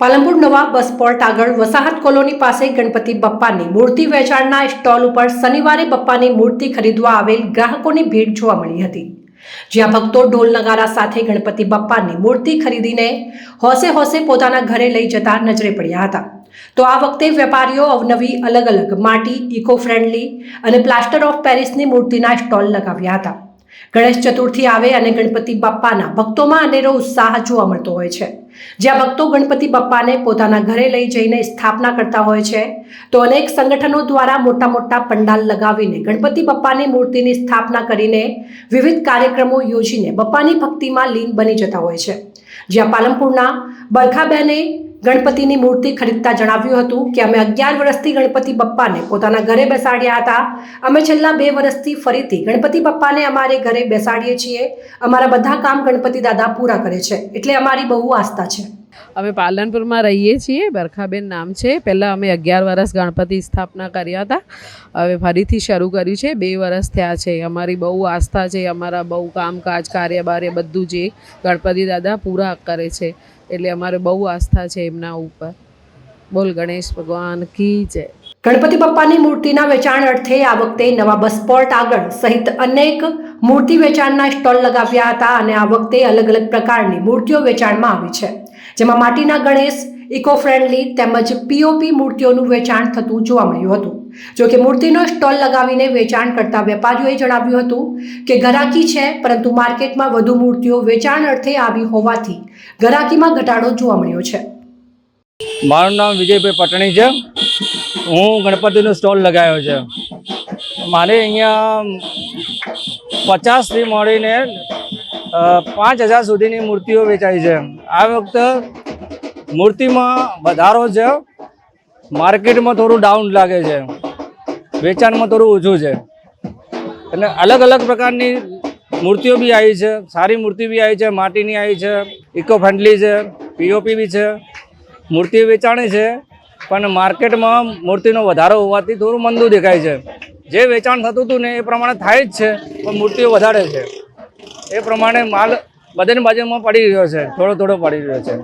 પાલનપુર નવા બસ પોર્ટ આગળ વસાહત કોલોની પાસે ગણપતિ બપ્પાની મૂર્તિ વેચાણના સ્ટોલ ઉપર શનિવારે બપ્પાની મૂર્તિ ખરીદવા આવેલ ગ્રાહકોની ભીડ જોવા મળી હતી. જ્યાં ભક્તો ઢોલ નગારા સાથે ગણપતિ બપ્પાની મૂર્તિ ખરીદીને હોસે હોસે પોતાના ઘરે લઈ જતા નજરે પડ્યા હતા. તો આ વખતે વેપારીઓ અવનવી અલગ અલગ માટી ઇકો ફ્રેન્ડલી અને પ્લાસ્ટર ઓફ પેરિસની મૂર્તિના સ્ટોલ લગાવ્યા હતા. ગણેશ ચતુર્થી આવે અને ગણપતિ બાપ્પાના ભક્તોમાં અનેરો ઉત્સાહ જોવા મળતો હોય છે. જ્યાં ભક્તો ગણપતિ બપ્પાને પોતાના ઘરે લઈ જઈને સ્થાપના કરતા હોય છે, તો અનેક સંગઠનો દ્વારા મોટા મોટા પંડાલ લગાવીને ગણપતિ બપ્પાની મૂર્તિની સ્થાપના કરીને વિવિધ કાર્યક્રમો યોજીને બપ્પાની ભક્તિમાં લીન બની જતા હોય છે. જ્યાં પાલનપુરના બરખાબેને ગણપતિની મૂર્તિ ખરીદતા જણાવ્યું હતું કે અમે અગિયાર વર્ષથી ગણપતિ બપ્પાને પોતાના ઘરે બેસાડ્યા હતા. અમે છેલ્લા બે વર્ષથી ફરીથી ગણપતિ બપ્પાને અમારે ઘરે બેસાડીએ છીએ. અમારા બધા કામ ગણપતિ દાદા પૂરા કરે છે. એટલે અમારી બહુ આસ્થા છે. અમે પાલનપુરમાં રહીએ છીએ. બરખાબેન નામ છે. પહેલાં અમે અગિયાર વર્ષ ગણપતિ સ્થાપના કર્યા હતા. હવે ફરીથી શરૂ કર્યું છે. બે વર્ષ થયા છે. અમારી બહુ આસ્થા છે. અમારા બહુ કામકાજ કાર્યબાર્ય બધું જે ગણપતિ દાદા પૂરા કરે છે. એટલે અમારે બહુ આસ્થા છે એમના ઉપર. બોલ ગણેશ ભગવાન, કી જય ગણપતિ બપ્પાની મૂર્તિના વેચાણ અર્થે આ વખતે નવા બસ પોર્ટ આગળ સહિત અનેક મૂર્તિ વેચાણના સ્ટોલ લગાવ્યા હતા અને આ વખતે અલગ અલગ પ્રકારની મૂર્તિઓ વેચાણમાં આવી છે. જેમાં માટીના ગણેશ ઇકો ફ્રેન્ડલી તેમજ પીઓપી મૂર્તિઓનું વેચાણ થતું જોવા મળ્યું હતું. જો કે મૂર્તિનો સ્ટોલ લગાવીને વેચાણ કરતા વેપારીઓએ જણાવ્યું હતું કે ગરાકી છે, પરંતુ માર્કેટમાં વધુ મૂર્તિઓ વેચાણ અર્થે આવી હોવાથી ગરાકીમાં ઘટાડો જોવા મળ્યો છે. મારું નામ વિજયભાઈ પટણી છે. હું ગણપતિનો સ્ટોલ લગાવ્યો છે. મારે અહીંયા પચાસથી મળીને પાંચ હજાર સુધીની મૂર્તિઓ વેચાય છે. આ વખતે મૂર્તિમાં વધારો છે. માર્કેટમાં થોડું ડાઉન લાગે છે. વેચાણમાં થોડું ઓછું છે. અને અલગ અલગ પ્રકારની મૂર્તિઓ બી આવી છે. સારી મૂર્તિ બી આવી છે, માટીની આવી છે ઇકો ફ્રેન્ડલી છે પીઓપી બી છે. મૂર્તિ વેચાણી છે, પણ માર્કેટમાં મૂર્તિનો વધારો હોવાથી થોડું મંદું દેખાય છે. જે વેચાણ થતું હતું ને એ પ્રમાણે થાય જ છે, પણ મૂર્તિઓ વધારે છે. એ પ્રમાણે માલ બધાની બાજુમાં પડી રહ્યો છે, થોડો થોડો પડી રહ્યો છે.